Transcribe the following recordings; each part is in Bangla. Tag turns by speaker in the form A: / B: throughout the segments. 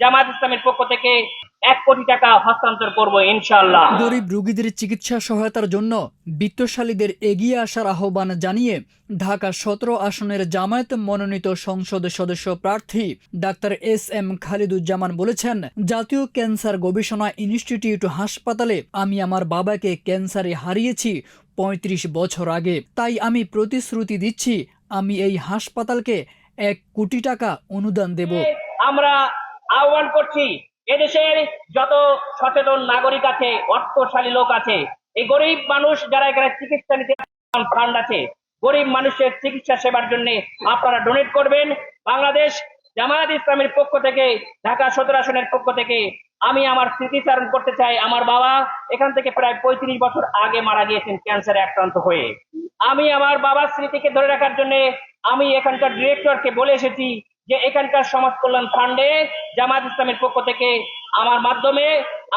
A: জামাত ইসলামের পক্ষ থেকে এক কোটি টাকা হস্তান্তর করব ইনশাআল্লাহ।
B: গরিব রোগীদের চিকিৎসা সহায়তার জন্য বিত্তশালীদের এগিয়ে আসার আহ্বান জানিয়ে ঢাকা সতেরো আসনের জামায়াত মনোনীত সংসদ সদস্য প্রার্থী ডাক্তার এস এম খালিদুজ্জামান বলেছেন জাতীয় ক্যান্সার গবেষণা ইনস্টিটিউট হাসপাতালে আমি আমার বাবাকে ক্যান্সারে হারিয়েছি পঁয়ত্রিশ বছর আগে। তাই আমি প্রতিশ্রুতি দিচ্ছি আমি এই হাসপাতালকে এক কোটি টাকা অনুদান দেব।
A: আমরা আহ্বান করছি, এদেশের যত সচেতন নাগরিক আছে, অর্থশালী লোক আছে, এই গরিব মানুষ যারা এখানে চিকিৎসা নিতে ফান্ড আছে, গরিব মানুষের চিকিৎসা সেবার জন্য আপনারা ডোনেট করবেন। বাংলাদেশ জামায়াত ইসলামের পক্ষ থেকে, ঢাকা সদর আসনের পক্ষ থেকে আমি আমার স্মৃতিচারণ করতে চাই আমার বাবা। এখান থেকে প্রায় পঁয়ত্রিশ বছর আগে মারা গিয়েছেন ক্যান্সারে আক্রান্ত হয়ে। আমি আমার বাবার স্মৃতিকে ধরে রাখার জন্য আমি এখানকার ডিরেক্টরকে বলে এসেছি যে এখানকার সমাজ কল্যাণ ফান্ডে জামাত ইসলামের পক্ষ থেকে আমার মাধ্যমে,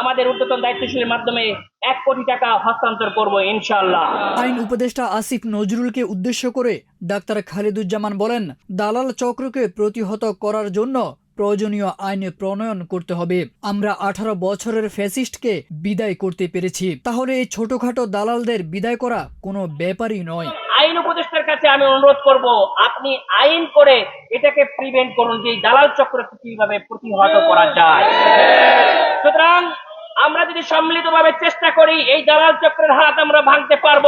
A: আমাদের ঊর্ধ্বতন দায়িত্বশীলের মাধ্যমে এক কোটি টাকা হস্তান্তর করব ইনশাআল্লাহ।
B: আইন উপদেষ্টা আসিফ নজরুলকে উদ্দেশ্য করে ডাক্তার খালিদুজ্জামান বলেন, দালাল চক্রকে প্রতিহত করার জন্য প্রয়োজনীয় আইন প্রণয়ন করতে হবে। আমরা আঠারো বছরের ফ্যাসিস্টকে বিদায় করতে পেরেছি। তাহলে এই ছোটখাটো দালালদের বিদায় করা কোনো ব্যাপারই নয়।
A: আইন উপদেষ্টার কাছে আমি অনুরোধ করব, আপনি আইন করে এটাকে প্রিভেন্ট করুন যে দালাল চক্রকে কীভাবে প্রতিহত করা যায়। সুতরাং আমরা যদি সম্মিলিতভাবে চেষ্টা করি, এই দালাল চক্রের হাত আমরা ভাঙতে পারব।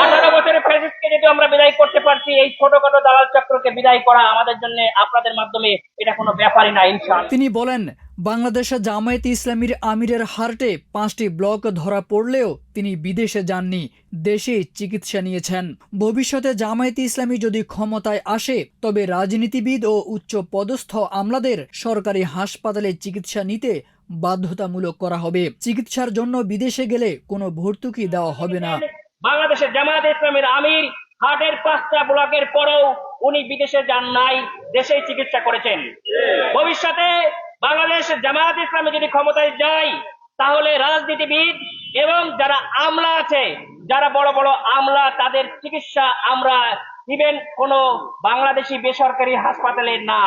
A: আঠারো বছরের ফ্যাসিস্টকে যদি আমরা বিদায় করতে পারছি, এই ছোটখাটো দালাল চক্রকে বিদায় করা আমাদের জন্য, আপনাদের মাধ্যমে এটা কোনো ব্যাপারই না, ইনশাআল্লাহ।
B: তিনি বলেন বাংলাদেশে জামায়াতে ইসলামীর আমিরের হার্টে পাঁচটি ব্লক ধরা পড়লেও তিনি বিদেশে যাননি দেশে চিকিৎসা নিয়েছেন। ভবিষ্যতে জামায়াতে ইসলামী যদি ক্ষমতায় আসে তবে রাজনীতিবিদ ও উচ্চ পদস্থ আমলাদের সরকারি হাসপাতালে চিকিৎসা নিতে বাধ্যতামূলক করা হবে। চিকিৎসার জন্য বিদেশে গেলে কোনো ভর্তুকি দেওয়া হবে না।
A: বাংলাদেশের জামায়াত ইসলামের আমির হার্টের পাঁচটা ব্লকের পরেও উনি বিদেশে যান নাই দেশেই চিকিৎসা করেছেন। ভবিষ্যতে বাংলাদেশ জামায়াত ইসলামে যদি ক্ষমতায় যায়, তাহলে রাজনীতিবিদ এবং যারা আমলা আছে, যারা বড় বড় আমলা, তাদের চিকিৎসা আমরা ইভেন কোনো বাংলাদেশি বেসরকারি হাসপাতালে না।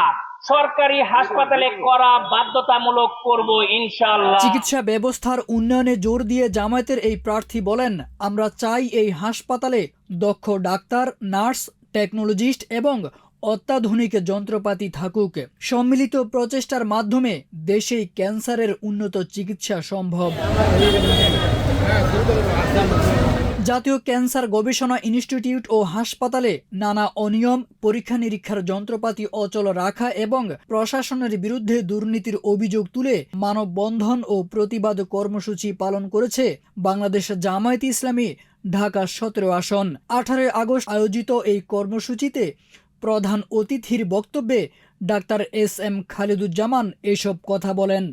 A: সরকারি হাসপাতালে করা বাধ্যতামূলক করব ইনশাআল্লাহ।
B: চিকিৎসা ব্যবস্থার উন্নয়নে জোর দিয়ে জামায়াতের এই প্রার্থী বলেন, আমরা চাই এই হাসপাতালে দক্ষ ডাক্তার, নার্স, টেকনোলজিস্ট এবং অত্যাধুনিক যন্ত্রপাতি থাকুক। সম্মিলিত প্রচেষ্টার মাধ্যমে দেশেই ক্যান্সারের উন্নত চিকিৎসা সম্ভব। জাতীয় ক্যান্সার গবেষণা ইনস্টিটিউট ও হাসপাতালে নানা অনিয়ম পরীক্ষা নিরীক্ষার যন্ত্রপাতি অচল রাখা এবং প্রশাসনের বিরুদ্ধে দুর্নীতির অভিযোগ তুলে মানববন্ধন ও প্রতিবাদ কর্মসূচি পালন করেছে বাংলাদেশ জামায়াতে ইসলামী ঢাকা সতেরো আসন। আঠারোই আগস্ট আয়োজিত এই কর্মসূচিতে প্রধান অতিথির বক্তব্যে ডাক্তার এস এম খালিদুজ্জামান এসব কথা বলেন।